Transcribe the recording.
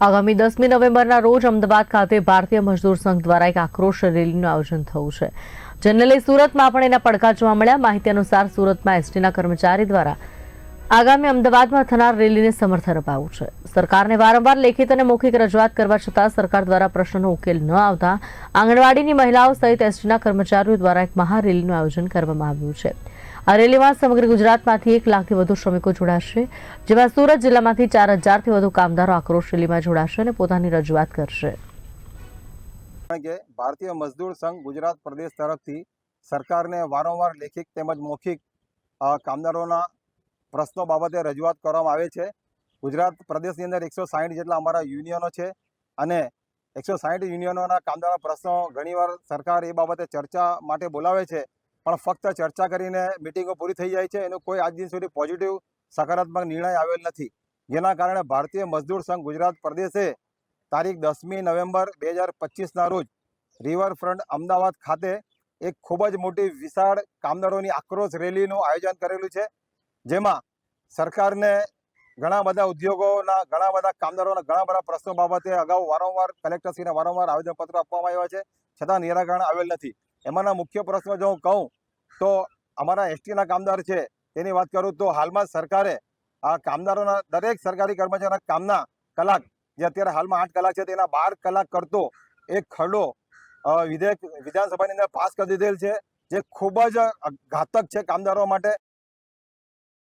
આગામી દસમી નવેમ્બરના રોજ અમદાવાદ ખાતે ભારતીય મજદૂર સંઘ દ્વારા એક આક્રોશ રેલીનું આયોજન થયું છે. જેને લઈ સુરતમાં પણ એના પડકાર જોવા મળ્યા. માહિતી અનુસાર સુરતમાં એસટીના કર્મચારી દ્વારા આગામી અમદાવાદમાં થનાર રેલીને સમર્થન અપાયું છે. સરકારને વારંવાર લેખિત અને મૌખિક રજૂઆત કરવા છતાં સરકાર દ્વારા પ્રશ્નનો ઉકેલ ન આવતા આંગણવાડીની મહિલાઓ સહિત એસટીના કર્મચારીઓ દ્વારા એક મહારેલીનું આયોજન કરવામાં આવ્યું છે. આ રેલીમાં સમગ્ર ગુજરાતમાંથી એક લાખથી વધુ શ્રમિકો જોડાશે, જેમાં સુરત જિલ્લામાંથી ચાર હજારથી વધુ કામદારો આક્રોશ રેલીમાં જોડાશે અને પોતાની રજૂઆત કરશે. કે ભારતીય મજદૂર સંઘ ગુજરાત પ્રદેશ તરફથી સરકારને વારંવાર લેખિત તેમજ મૌખિક કામદારોના પ્રશ્નો બાબતે રજૂઆત કરવામાં આવે છે. ગુજરાત પ્રદેશની અંદર એકસો સાહીઠ જેટલા અમારા યુનિયનો છે અને એકસો સાહીઠ યુનિયનોના કામદારોના પ્રશ્નો ઘણીવાર સરકાર એ બાબતે ચર્ચા માટે બોલાવે છે. પણ ફક્ત ચર્ચા કરીને મિટિંગો પૂરી થઈ જાય છે. એનો કોઈ આજ દિન સુધી પોઝિટિવ સકારાત્મક નિર્ણય આવેલ નથી. જેના કારણે ભારતીય મજદૂર સંઘ ગુજરાત પ્રદેશે તારીખ દસમી નવેમ્બર બે હજાર પચીસના રોજ રિવરફ્રન્ટ અમદાવાદ ખાતે એક ખૂબ જ મોટી વિશાળ કામદારોની આક્રોશ રેલીનું આયોજન કરેલું છે. જેમાં સરકારને ઘણા બધા ઉદ્યોગોના, ઘણા બધા કામદારોના ઘણા બધા પ્રશ્નો બાબતે અગાઉ વારંવાર કલેક્ટરશ્રીને વારંવાર આવેદનપત્રો આપવામાં આવ્યા છે. છતાં નિરાકરણ આવેલ નથી. એમાંના મુખ્ય પ્રશ્નો જો હું કહું તો અમારા એસટીના કામદાર છે તેની વાત કરું તો હાલમાં સરકારે આ કામદારોના દરેક સરકારી કર્મચારીના કામના કલાક, જે અત્યારે હાલમાં આઠ કલાક છે, તેના બાર કલાક કરતો એક ખરડો વિધેયક વિધાનસભાની અંદર પાસ કરી દીધેલ છે, જે ખૂબ જ ઘાતક છે કામદારો માટે.